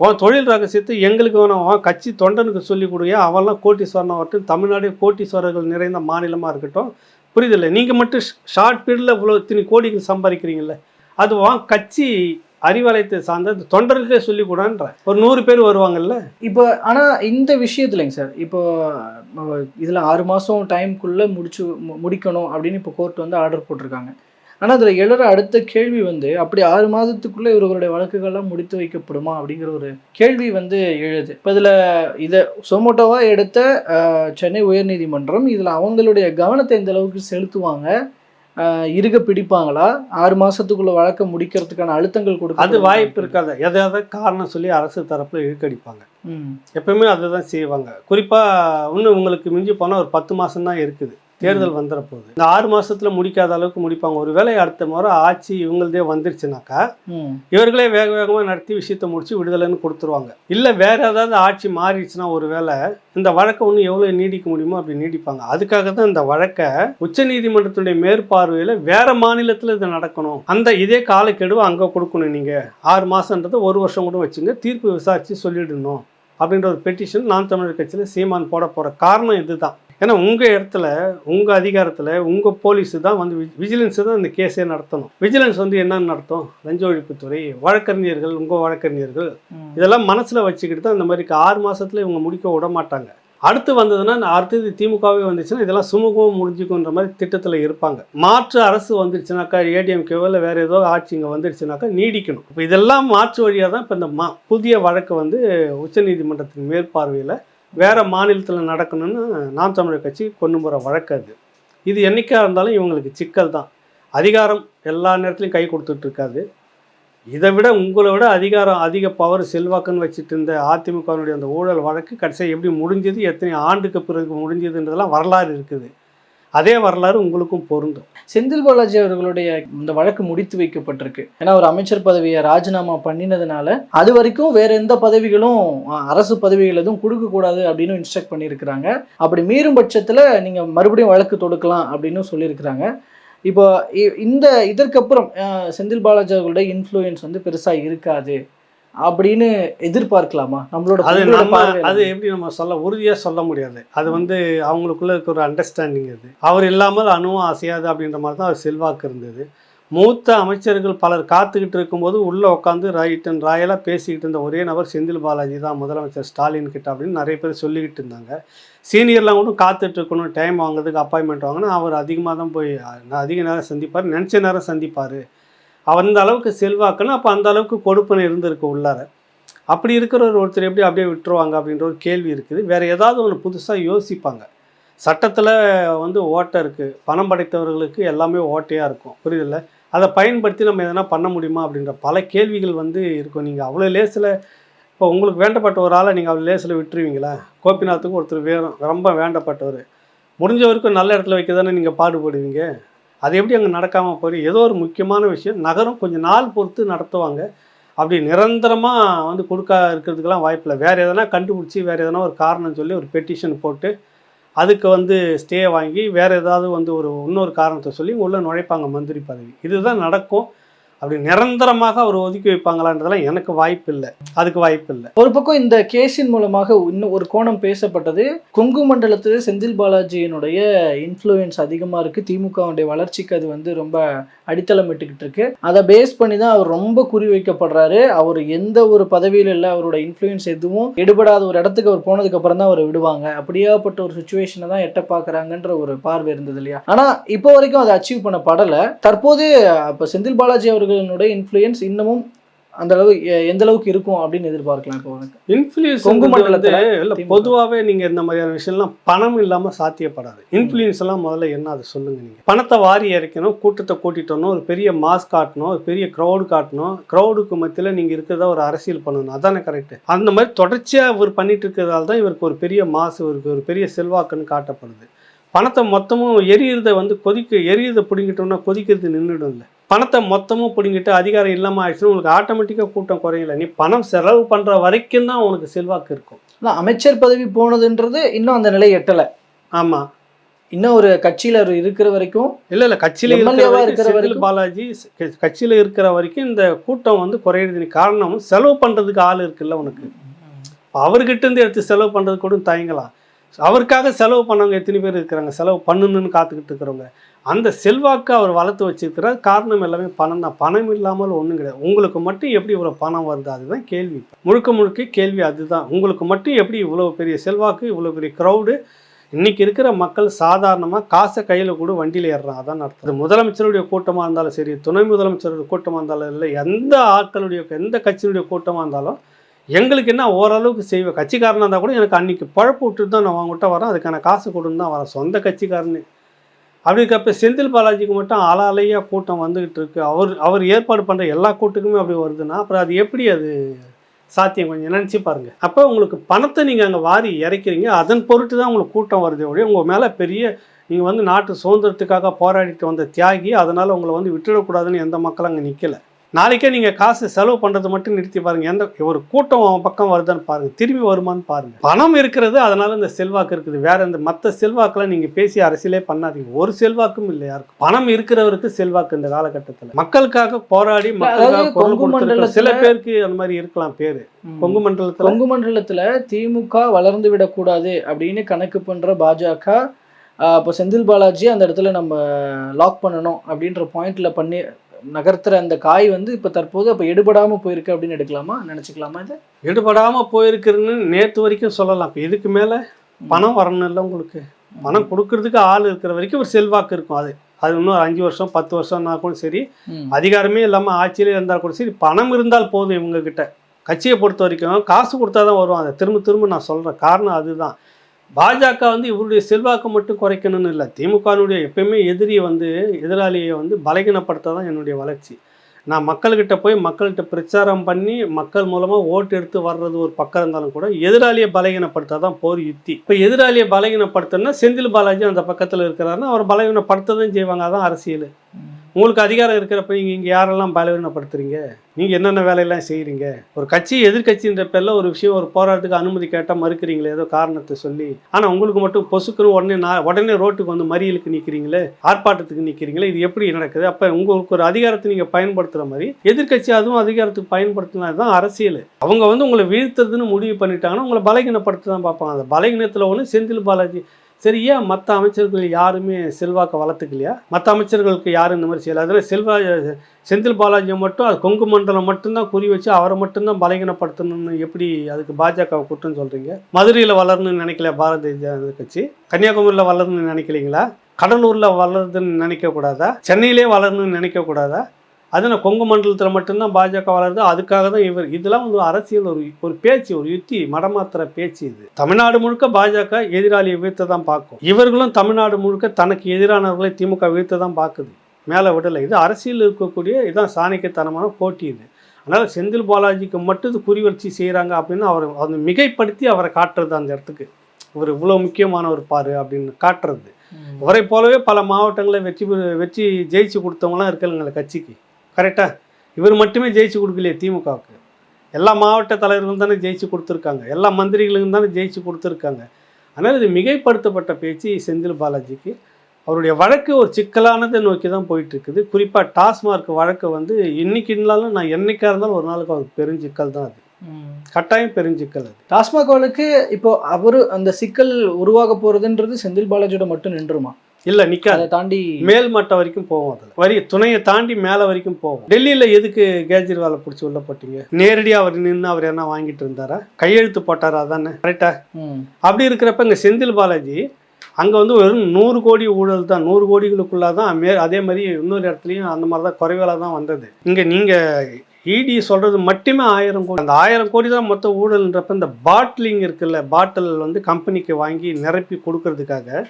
உன் தொழில் ரகசியத்தை எங்களுக்கு வேணும். கட்சி தொண்டனுக்கு சொல்லி கொடுங்க. அவன்லாம் கோட்டீஸ்வரனாக வரட்டும். தமிழ்நாடு கோட்டீஸ்வரர்கள் நிறைந்த மாநிலமாக இருக்கட்டும். புரியுதில்ல நீங்கள் மட்டும் ஷார்ட் பீரியடில் இவ்வளோ இத்தனை கோடிகள் சம்பாதிக்கிறீங்கல்ல. அது உன் கட்சி அறிவாலயத்தை சார்ந்த தொண்டர்களே சொல்லி கூடான்ற ஒரு நூறு பேர் வருவாங்கல்ல? இப்போ ஆனால் இந்த விஷயத்துலங்க சார். இப்போ இதில் ஆறு மாதம் டைம்குள்ளே முடிச்சு முடிக்கணும் அப்படின்னு இப்போ கோர்ட் வந்து ஆர்டர் போட்டிருக்காங்க. ஆனால் அதில் எழுற அடுத்த கேள்வி வந்து அப்படி ஆறு மாதத்துக்குள்ளே இவர்களுடைய வழக்குகள்லாம் முடித்து வைக்கப்படுமா அப்படிங்கிற ஒரு கேள்வி வந்து எழுது. இப்போ இதில் இதை சொமோட்டோவாக எடுத்த சென்னை உயர்நீதிமன்றம் இதில் அவங்களுடைய கவனத்தை இந்த அளவுக்கு செலுத்துவாங்க இருக பிடிப்பாங்களா? ஆறு மாசத்துக்குள்ள வழக்கை முடிக்கிறதுக்கான அழுத்தங்கள் கொடுக்க அது வாய்ப்பு இருக்காது. எதாவது காரணம் சொல்லி அரசு தரப்பில் இழுக்கடிப்பாங்க. ம். எப்பவுமே அதை தான் செய்வாங்க. குறிப்பாக இன்னும் உங்களுக்கு மிஞ்சி போனால் ஒரு பத்து மாதம் தான் இருக்குது. தேர்தல் வந்துட போகுது இந்த ஆறு மாசத்துல முடிக்காத அளவுக்கு முடிப்பாங்க. ஒருவேளை அடுத்த முறை ஆட்சி இவங்களதே வந்துருச்சுனாக்கா இவர்களே வேக வேகமாக நடத்தி விஷயத்தை முடிச்சு விடுதலைன்னு கொடுத்துருவாங்க. இல்லை வேற ஏதாவது ஆட்சி மாறிடுச்சுன்னா ஒருவேளை இந்த வழக்கை இன்னும் எவ்வளோ நீடிக்க முடியுமோ அப்படி நீடிப்பாங்க. அதுக்காக தான் இந்த வழக்கை உச்சநீதிமன்றத்துடைய மேற்பார்வையில் வேற மாநிலத்தில் இது நடக்கணும். அந்த இதே காலக்கெடுவை அங்கே கொடுக்கணும் நீங்கள் ஆறு மாதன்றது ஒரு வருஷம் கூட வச்சுங்க. தீர்ப்பு விசாரித்து சொல்லிடணும். அப்படின்ற ஒரு பெட்டிஷன் நான் தமிழர் கட்சியில் சீமான் போட போகிற காரணம் இதுதான். ஏன்னா உங்கள் இடத்துல உங்கள் அதிகாரத்தில் உங்கள் போலீஸ் தான் வந்து விஜிலன்ஸ் தான் இந்த கேஸே நடத்தணும். விஜிலன்ஸ் வந்து என்னன்னு நடத்தும்? லஞ்ச ஒழிப்புத்துறை வழக்கறிஞர்கள் உங்கள் வழக்கறிஞர்கள். இதெல்லாம் மனசில் வச்சுக்கிட்டு தான் இந்த மாதிரி ஆறு மாசத்துல இவங்க முடிக்க விட மாட்டாங்க அடுத்து வந்ததுன்னா அடுத்தது திமுகவே வந்துச்சுன்னா இதெல்லாம் சுமூகமாக முடிஞ்சுக்குன்ற மாதிரி திட்டத்தில் இருப்பாங்க. மாற்று அரசு வந்துருச்சுனாக்கா ஏடிஎம்கேவோ இல்லை வேறு ஏதோ ஆட்சி இங்கே வந்துருச்சுனாக்கா நீடிக்கணும். இப்போ இதெல்லாம் மாற்று வழியாக தான் இப்போ இந்த மா புதிய வழக்கு வந்து உச்சநீதிமன்றத்தின் மேற்பார்வையில் வேறு மாநிலத்தில் நடக்கணும்னு நாம் தமிழர் கட்சி கொண்டு போகிற வழக்கு அது. இது என்றைக்காக இருந்தாலும் இவங்களுக்கு சிக்கல் தான். அதிகாரம் எல்லா நேரத்துலையும் கை கொடுத்துட்டு இருக்காது. இதை விட உங்களை விட அதிகாரம் அதிக பவர் செல்வாக்குன்னு வச்சுட்டு இருந்த அதிமுகவினுடைய அந்த ஊழல் வழக்கு கடைசியாக எப்படி முடிஞ்சது எத்தனை ஆண்டுக்கு பிறகு முடிஞ்சதுன்றதெல்லாம் வரலாறு இருக்குது. அதே வரலாறு உங்களுக்கும் பொருந்தும். செந்தில் பாலாஜி அவர்களுடைய இந்த வழக்கு முடித்து வைக்கப்பட்டிருக்கு. ஏன்னா ஒரு அமைச்சர் பதவியை ராஜினாமா பண்ணினதுனால அது வரைக்கும் வேற எந்த பதவிகளும் அரசு பதவிகள் எதுவும் கொடுக்க கூடாது அப்படின்னு இன்ஸ்ட்ரக்ட் பண்ணியிருக்கிறாங்க. அப்படி மீறும் பட்சத்தில் நீங்க மறுபடியும் வழக்கு தொடுக்கலாம் அப்படின்னு சொல்லியிருக்கிறாங்க. இப்போ இ- இந்த இதற்கப்புறம் செந்தில் பாலாஜி அவர்களுடைய இன்ஃப்ளூயன்ஸ் வந்து பெருசாக இருக்காது. அப்படின்னு எதிர்பார்க்கலாமா? நம்மளோட அது நம்ம. அது எப்படி நம்ம சொல்ல உறுதியாக சொல்ல முடியாது. அது வந்து அவங்களுக்குள்ள இருக்க ஒரு அண்டர்ஸ்டாண்டிங் அது. அவர் இல்லாமல் அணுவும் அசையாது அப்படின்ற மாதிரி தான் அவர் செல்வாக்கு இருந்தது. மூத்த அமைச்சர்கள் பலர் காத்துக்கிட்டு இருக்கும்போது உள்ளே உட்காந்து ரைட் அண்ட் ராயலாக பேசிக்கிட்டு இருந்த ஒரே நபர் செந்தில் பாலாஜி தான் முதலமைச்சர் ஸ்டாலின் கிட்ட அப்படின்னு நிறைய பேர் சொல்லிக்கிட்டு இருந்தாங்க. சீனியர்லாம் கூட காத்துட்டு இருக்கணும் டைம் வாங்குறதுக்கு அப்பாயின்மெண்ட் வாங்கினா அவர் அதிகமாக தான் போய் அதிக நேரம் சந்திப்பார் நினச்ச நேரம் சந்திப்பார். அந்த அளவுக்கு செல்வாக்குன்னா அப்போ அந்த அளவுக்கு கொடுப்பனை இருந்திருக்கு உள்ளார. அப்படி இருக்கிற ஒருத்தர் எப்படி அப்படியே விட்டுருவாங்க அப்படின்ற ஒரு கேள்வி இருக்குது. வேறு ஏதாவது ஒன்று புதுசாக யோசிப்பாங்க. சட்டத்தில் வந்து ஓட்டை இருக்குது பணம் படைத்தவர்களுக்கு எல்லாமே ஓட்டையாக இருக்கும். புரியுதில்ல? அதை பயன்படுத்தி நம்ம எதனா பண்ண முடியுமா அப்படின்ற பல கேள்விகள் வந்து இருக்கும். நீங்கள் அவ்வளோ லேசில் இப்போ உங்களுக்கு வேண்டப்பட்ட ஒரு ஆளை நீங்கள் அவ்வளோ லேசில் விட்டுருவீங்களா? கோபிநாத்துக்கு ஒருத்தர் வேணும். ரொம்ப வேண்டப்பட்டவர். முடிஞ்ச வரைக்கும் நல்ல இடத்துல வைக்க தானே நீங்கள் பாடுபடுவீங்க? அது எப்படி அங்கே நடக்காமல் போய் ஏதோ ஒரு முக்கியமான விஷயம். நகரம் கொஞ்சம் நாள் பொறுத்து நடத்துவாங்க. அப்படி நிரந்தரமாக வந்து கொடுக்க இருக்கிறதுக்கெல்லாம் வாய்ப்பில்லை. வேறு எதனா கண்டுபிடிச்சி வேறு எதனா ஒரு காரணம் சொல்லி ஒரு பெட்டிஷன் போட்டு அதுக்கு வந்து ஸ்டே வாங்கி வேறு ஏதாவது வந்து ஒரு இன்னொரு காரணத்தை சொல்லி உள்ளே நுழைப்பாங்க மந்திரி பதவி. இதுதான் நடக்கும். அப்படி நிரந்தரமாக அவர் ஒதுக்கி வைப்பாங்களான்றதெல்லாம் எனக்கு வாய்ப்பு இல்லை அதுக்கு வாய்ப்பு இல்லை ஒரு பக்கம் இந்த கேஸின் மூலமாக இன்னும் ஒரு கோணம் பேசப்பட்டது. கொங்கு மண்டலத்தில் செந்தில் பாலாஜியினுடைய இன்ஃப்ளூயன்ஸ் அதிகமாக இருக்கு. திமுகவுடைய வளர்ச்சிக்கு அது வந்து ரொம்ப அடித்தளம் இட்டுக்கிட்டு இருக்கு. அதை பேஸ் பண்ணி தான் அவர் ரொம்ப குறி வைக்கப்படுறாரு. அவர் எந்த ஒரு பதவியில் இல்லை. அவரோட இன்ஃப்ளூயன்ஸ் எதுவும் எடுபடாத ஒரு இடத்துக்கு அவர் போனதுக்கு அப்புறம் தான் அவர் விடுவாங்க. அப்படியாப்பட்ட ஒரு சுச்சுவேஷனை தான் எட்ட பார்க்குறாங்கன்ற ஒரு பார்வை இருந்தது இல்லையா? ஆனால் இப்போ வரைக்கும் அதை அச்சீவ் பண்ணப்படலை. தற்போது அப்போ செந்தில் பாலாஜி அவர்களுடைய இன்ஃப்ளூயன்ஸ் இன்னமும் அந்த அளவு எந்த அளவுக்கு இருக்கும் அப்படின்னு எதிர்பார்க்கலாம் இப்போ உனக்கு? இன்ஃப்ளூயன்ஸ் கொங்கு மண்டலத்துல இல்லை. பொதுவாகவே நீங்கள் இந்த மாதிரியான விஷயம்லாம் பணம் இல்லாமல் சாத்தியப்படாது. இன்ஃப்ளூயன்ஸ் எல்லாம் முதல்ல என்ன அதை சொல்லுங்கள் நீங்கள் பணத்தை வாரி இறைக்கணும் கூட்டத்தை கூட்டிட்டு வரணும் ஒரு பெரிய மாஸ் காட்டணும் ஒரு பெரிய க்ரௌடு காட்டணும். க்ரௌடுக்கு மத்தியில் நீங்கள் இருக்கிறதா ஒரு அரசியல் பண்ணணும். அதானே கரெக்டு அந்த மாதிரி தொடர்ச்சியாக இவர் பண்ணிட்டு இருக்கிறதால தான் இவருக்கு ஒரு பெரிய மாசு இவருக்கு ஒரு பெரிய செல்வாக்குன்னு காட்டப்படுது. பணத்தை மொத்தமும் எரியிறத வந்து கொதிக்க எரியிறத பிடிங்கிட்டோம்னா கொதிக்கிறது நின்றுடும் இல்லை பணத்தை மொத்தமும் பிடுங்கிட்டு அதிகாரம் இல்லாமல் ஆயிடுச்சுன்னா உங்களுக்கு ஆட்டோமேட்டிக்காக கூட்டம் குறையல. நீ பணம் செலவு பண்ணுற வரைக்கும் தான் உனக்கு செல்வாக்கு இருக்கும். அமைச்சர் பதவி போனதுன்றது இன்னும் அந்த நிலை எட்டல. ஆமாம் இன்னும் ஒரு கட்சியில இருக்கிற வரைக்கும் இல்லை இல்லை கட்சியில் இருக்கிற வரைக்கும்? பாலாஜி கட்சியில் இருக்கிற வரைக்கும் இந்த கூட்டம் வந்து குறையிறதுக்கு காரணம் செலவு பண்ணுறதுக்கு ஆள் இருக்குல்ல உனக்கு. அவர்கிட்ட இருந்து எடுத்து செலவு பண்ணுறது கூட தயங்கலாம் அவருக்காக செலவு பண்ணவங்க எத்தனை பேர் இருக்கிறாங்க? செலவு பண்ணணும்னு காத்துக்கிட்டு இருக்கிறவங்க. அந்த செல்வாக்கு அவர் வளர்த்து வச்சிருக்கிற காரணம் எல்லாமே பணம் தான். பணம் இல்லாமல் ஒன்றும் கிடையாது. உங்களுக்கு மட்டும் எப்படி இவ்வளோ பணம் வருது? அதுதான் கேள்வி. முழுக்க முழுக்க கேள்வி அதுதான். உங்களுக்கு மட்டும் எப்படி இவ்வளோ பெரிய செல்வாக்கு இவ்வளோ பெரிய க்ரௌடு இன்றைக்கி இருக்கிற மக்கள் சாதாரணமாக காசை கையில் கூட வண்டியில் ஏறுறாங்க. அதான் அர்த்தம். அது முதலமைச்சருடைய கூட்டமாக இருந்தாலும் சரி துணை முதலமைச்சருடைய கூட்டமாக இருந்தாலும் இல்லை எந்த ஆட்களுடைய எந்த கட்சியினுடைய கூட்டமாக இருந்தாலும் எங்களுக்கு என்ன ஓரளவுக்கு செய்வேன் கட்சிக்காரனாக இருந்தால் கூட எனக்கு அன்றைக்கி பழப்பு விட்டுட்டு தான் நான் அவங்ககிட்ட வரேன். அதுக்கான காசு கொடுன்னு தான் வரேன். சொந்த கட்சிக்காரனே. அப்படி இருக்கப்ப செந்தில் பாலாஜிக்கு மட்டும் அலாலையாக கூட்டம் வந்துக்கிட்டு இருக்கு. அவர் அவர் ஏற்பாடு பண்ணுற எல்லா கூட்டுக்குமே அப்படி வருதுன்னா அப்புறம் அது எப்படி அது சாத்தியம்? கொஞ்சம் நினச்சி பாருங்கள் அப்போ உங்களுக்கு பணத்தை நீங்கள் அங்கே வாரி இறக்கிறீங்க. அதன் பொருட்டு தான் உங்களுக்கு கூட்டம் வருது ஒழிய உங்கள் மேலே பெரிய நீங்கள் வந்து நாட்டு சுதந்திரத்துக்காக போராடிட்டு வந்த தியாகி அதனால் உங்களை வந்து விட்டுடக்கூடாதுன்னு எந்த மக்களும் அங்கே நிற்கலை நாளைக்கே நீங்கள் காசு செலவு பண்ணுறது மட்டும் நிறுத்தி பாருங்க. எந்த ஒரு கூட்டம் அவன் பக்கம் வருதான்னு பாருங்க. திரும்பி வருமான்னு பாருங்க. பணம் இருக்கிறது அதனால இந்த செல்வாக்கு இருக்குது. வேற இந்த மற்ற செல்வாக்கெல்லாம் நீங்கள் பேசி அரசியலே பண்ணாதீங்க. ஒரு செல்வாக்கும் இல்லை யாருக்கும். பணம் இருக்கிறவருக்கு செல்வாக்கு இந்த காலகட்டத்தில். மக்களுக்காக போராடி மக்களுக்காக குரல் கொங்கு கொடுத்திருக்கிற சில பேருக்கு அந்த மாதிரி இருக்கலாம் பேரு. கொங்கு மண்டலத்தில்? கொங்கு மண்டலத்துல திமுக வளர்ந்து விடக்கூடாது அப்படின்னு கணக்கு பண்ற பாஜக இப்போ செந்தில் பாலாஜி அந்த இடத்துல நம்ம லாக் பண்ணணும் அப்படின்ற பாயிண்ட்ல பண்ணி நகர்த்துற அந்த காய் வந்து இப்ப தற்போது அப்ப எடுபடாம போயிருக்கு அப்படின்னு எடுக்கலாமா? நினைச்சுக்கலாமா இது? ஈடுபடாம போயிருக்குன்னு நேத்து வரைக்கும் சொல்லலாம். இப்ப இதுக்கு மேல பணம் வரணும் இல்லை உங்களுக்கு. பணம் கொடுக்கறதுக்கு ஆள் இருக்கிற வரைக்கும் ஒரு செல்வாக்கு இருக்கும் அது. அது இன்னும் ஒரு அஞ்சு வருஷம் பத்து வருஷம்னா கூட சரி. அதிகாரமே இல்லாமல் ஆட்சியிலே இருந்தால் கூட சரி. பணம் இருந்தால் போதும் இவங்க கிட்ட கட்சியை பொறுத்த வரைக்கும் காசு கொடுத்தா தான் வருவாங்க திரும்ப திரும்ப நான் சொல்கிறேன் காரணம் அதுதான். பாஜக வந்து இவருடைய செல்வாக்கு மட்டும் குறைக்கணும்னு இல்லை. திமுகனுடைய எப்பயுமே எதிரியை வந்து எதிராளியை வந்து பலகீனப்படுத்த தான் என்னுடைய வளர்ச்சி. நான் மக்கள்கிட்ட போய் மக்கள்கிட்ட பிரச்சாரம் பண்ணி மக்கள் மூலமாக ஓட்டு எடுத்து வர்றது ஒரு பக்கம் இருந்தாலும் கூட எதிராளியை பலகீனப்படுத்த தான் போர் யுத்தி. இப்போ எதிராளியை பலகீனப்படுத்தணும்னா செந்தில் பாலாஜி அந்த பக்கத்தில் இருக்கிறாருன்னா அவர் பலகீனப்படுத்த தான் செய்வாங்க. அதான் அரசியல். உங்களுக்கு அதிகாரம் இருக்கிறப்ப நீங்கள் இங்கே யாரெல்லாம் பலவீனப்படுத்துறீங்க? நீங்கள் என்னென்ன வேலையெல்லாம் செய்கிறீங்க ஒரு கட்சி எதிர்க்கட்சின்ற பேரில் ஒரு விஷயம் ஒரு போராட்டத்துக்கு அனுமதி கேட்டால் மறுக்கிறீங்களே ஏதோ காரணத்தை சொல்லி. ஆனால் உங்களுக்கு மட்டும் பொசுக்குன்னு உடனே நான் உடனே ரோட்டுக்கு வந்து மறியலுக்கு நிற்கிறீங்களே ஆர்ப்பாட்டத்துக்கு நிற்கிறீங்களே இது எப்படி நடக்குது? அப்போ உங்களுக்கு ஒரு அதிகாரத்தை நீங்கள் பயன்படுத்துகிற மாதிரி எதிர்க்கட்சி அதுவும் அதிகாரத்துக்கு பயன்படுத்தினா தான் அரசியல். அவங்க வந்து உங்களை வீழ்த்துறதுன்னு முடிவு பண்ணிட்டாங்கன்னா உங்களை பலகீனப்படுத்த தான் பார்ப்பாங்க. அந்த பலகீனத்தில் ஒன்று செந்தில் பாலாஜி சரி ஏன் மற்ற அமைச்சர்கள் யாருமே செல்வாக்கை வளர்த்துக்கலையா? மற்ற அமைச்சர்களுக்கு யாரும் இந்த மாதிரி செய்யலை. அதில் செல்வா செந்தில் பாலாஜியை மட்டும் அது கொங்கு மண்டலம் மட்டும்தான் குறி வச்சு அவரை மட்டும்தான் பலகீனப்படுத்தணும்னு எப்படி அதுக்கு பாஜக குற்றம் சொல்கிறீங்க மதுரையில் வளரணும்னு நினைக்கல பாரதிய ஜனதா கட்சி? கன்னியாகுமரியில் வளரணும்னு நினைக்கலீங்களா? கடலூரில் வளருதுன்னு நினைக்கக்கூடாதா? சென்னையிலே வளரணும்னு நினைக்கக்கூடாதா? அது நான் கொங்கு மண்டலத்தில் மட்டும்தான் பாஜக வளருது அதுக்காக தான் இவர் இதெல்லாம் வந்து அரசியல் ஒரு ஒரு பேச்சு ஒரு யுத்தி மடமாத்திர பேச்சு இது. தமிழ்நாடு முழுக்க பாஜக எதிராளியை வீழ்த்த தான் பார்க்கும். இவர்களும் தமிழ்நாடு முழுக்க தனக்கு எதிரானவர்களை திமுக வீழ்த்த தான் பார்க்குது. மேலே விடலை. இது அரசியல் இருக்கக்கூடிய இதான் சாணிக்கத்தனமான போட்டி இது. அதனால் செந்தில் பாலாஜிக்கு மட்டும் இது குறி வச்சு செய்கிறாங்க அப்படின்னு அவர் அந்த மிகைப்படுத்தி அவரை காட்டுறது அந்த இடத்துக்கு. இவர் இவ்வளோ முக்கியமானவர் பாரு அப்படின்னு காட்டுறது. அவரை போலவே பல மாவட்டங்களில் வெற்றி வெற்றி ஜெயிச்சு கொடுத்தவங்களாம் இருக்காங்களே கட்சிக்கு. கரெக்டாக இவர் மட்டுமே ஜெயிச்சு கொடுக்கலையே திமுகவுக்கு. எல்லா மாவட்ட தலைவர்களும் தானே ஜெயிச்சு கொடுத்துருக்காங்க. எல்லா மந்திரிகளும் தானே ஜெயிச்சு கொடுத்துருக்காங்க. அதனால் இது மிகைப்படுத்தப்பட்ட பேச்சு செந்தில் பாலாஜிக்கு. அவருடைய வழக்கு ஒரு சிக்கலானதை நோக்கி தான் போயிட்டு இருக்குது குறிப்பாக டாஸ்மார்க் வழக்கு வந்து இன்னைக்கு இருந்தாலும் நான் என்னைக்கா இருந்தாலும் ஒரு நாளுக்கு அவருக்கு பெருஞ்சிக்கல் தான் அது. கட்டாயம் பெருஞ்சிக்கல் அது. டாஸ்மாக் வழக்கு இப்போ அவரு அந்த சிக்கல் உருவாக போறதுன்றது செந்தில் பாலாஜியோட மட்டும் நின்றுமா? இல்லை நிற்காது அதை தாண்டி மேல் மட்டம் வரைக்கும் போவோம் அதில். வரி துணையை தாண்டி மேலே வரைக்கும் போவோம். டெல்லியில் எதுக்கு கேஜ்ரிவாலை பிடிச்சி உள்ள போட்டீங்க? நேரடியாக அவர் நின்று அவர் என்ன வாங்கிட்டு இருந்தாரா? கையெழுத்து போட்டாரா அதானே? கரெக்டா அப்படி இருக்கிறப்ப இங்கே செந்தில் பாலாஜி அங்கே வந்து வெறும் நூறு கோடி ஊழல் தான் நூறு கோடிகளுக்குள்ளே தான் மே அதே மாதிரி இன்னொரு இடத்துலையும் அந்த மாதிரி தான் குறைவேலாக தான் வந்தது. இங்கே நீங்கள் இடி சொல்கிறது மட்டுமே ஆயிரம் கோடி. அந்த ஆயிரம் கோடி தான் மொத்த ஊழல்ன்றப்ப இந்த பாட்டிலிங் இருக்குல்ல பாட்டில் வந்து கம்பெனிக்கு வாங்கி நிரப்பி கொடுக்கறதுக்காக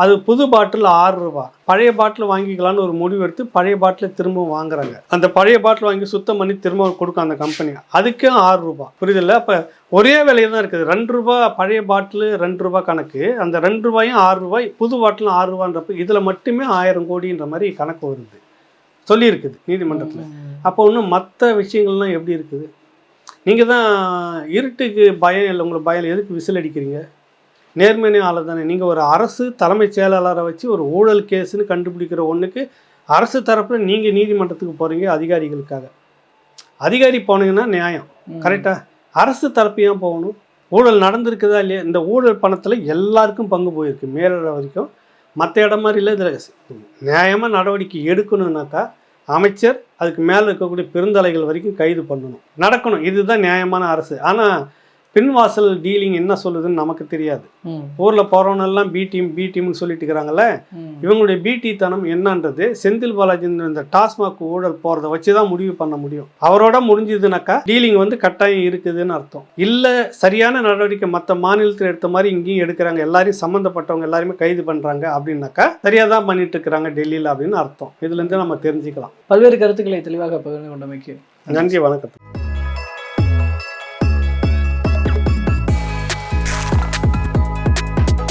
அது புது பாட்டில் ஆறு ரூபா. பழைய பாட்டில் வாங்கிக்கலாம்னு ஒரு முடிவு எடுத்து பழைய பாட்டில் திரும்பவும் வாங்குறாங்க. அந்த பழைய பாட்டில் வாங்கி சுத்தம் பண்ணி திரும்ப கொடுக்கும் அந்த கம்பெனி அதுக்கே ஆறு ரூபா. புரியுதுல்ல? அப்போ ஒரே விலையை தான் இருக்குது. ரெண்டு ரூபா பழைய பாட்டில் ரெண்டு ரூபா கணக்கு. அந்த ரெண்டு ரூபாயும் ஆறு ரூபாய் புது பாட்டிலும் ஆறு ரூபான்றப்ப இதில் மட்டுமே ஆயிரம் கோடின்ற மாதிரி கணக்கு வருது. சொல்லியிருக்குது நீதிமன்றத்தில். அப்போ இன்னும் மற்ற விஷயங்கள்லாம் எப்படி இருக்குது? நீங்கள் தான் இருட்டுக்கு பயம் இல்லை. உங்களுக்கு பயம் எதுக்கு விசில் அடிக்கிறீங்க? நேர்மையான தானே நீங்கள் ஒரு அரசு தலைமைச் செயலாளரை வச்சு ஒரு ஊழல் கேஸுன்னு கண்டுபிடிக்கிற ஒன்றுக்கு அரசு தரப்பில் நீங்கள் நீதிமன்றத்துக்கு போகிறீங்க அதிகாரிகளுக்காக. அதிகாரி போனீங்கன்னா நியாயம். ம். கரெக்டா? அரசு தரப்பு ஏன் போகணும்? ஊழல் நடந்திருக்குதா இல்லையா? இந்த ஊழல் பணத்தில் எல்லாருக்கும் பங்கு போயிருக்கு. மேலிட வரைக்கும் மற்ற இடம் மாதிரி இல்லை இதில். நியாயமாக நடவடிக்கை எடுக்கணும்னாக்கா அமைச்சர் அதுக்கு மேலே இருக்கக்கூடிய பெருந்தலைகள் வரைக்கும் கைது பண்ணணும். நடக்கணும். இதுதான் நியாயமான அரசு. ஆனால் பின்வாசல் டீலிங் என்ன சொல்லுதுன்னு நமக்கு தெரியாது. ஊரில் போகிறவனெல்லாம் பி டீம் பி டீம்னு சொல்லிட்டு இருக்கிறாங்கல்ல. இவங்களுடைய பிடி தனம் என்னன்றது செந்தில் பாலாஜி இந்த டாஸ்மாக் ஊழல் வச்சு தான் முடிவு பண்ண முடியும். அவரோட முடிஞ்சதுனாக்கா டீலிங் வந்து கட்டாயம் இருக்குதுன்னு அர்த்தம். இல்லை சரியான நடவடிக்கை மற்ற மாநிலத்தில் எடுத்த மாதிரி இங்கேயும் எடுக்கிறாங்க. எல்லாரையும் சம்மந்தப்பட்டவங்க எல்லாருமே கைது பண்ணுறாங்க அப்படின்னாக்கா சரியாக தான் பண்ணிட்டு இருக்கிறாங்க டெல்லியில் அப்படின்னு அர்த்தம். இதுலேருந்து நம்ம தெரிஞ்சுக்கலாம். பல்வேறு கருத்துக்களை தெளிவாக பகிர்ந்து கொண்டமைக்கு நன்றி வணக்கம்.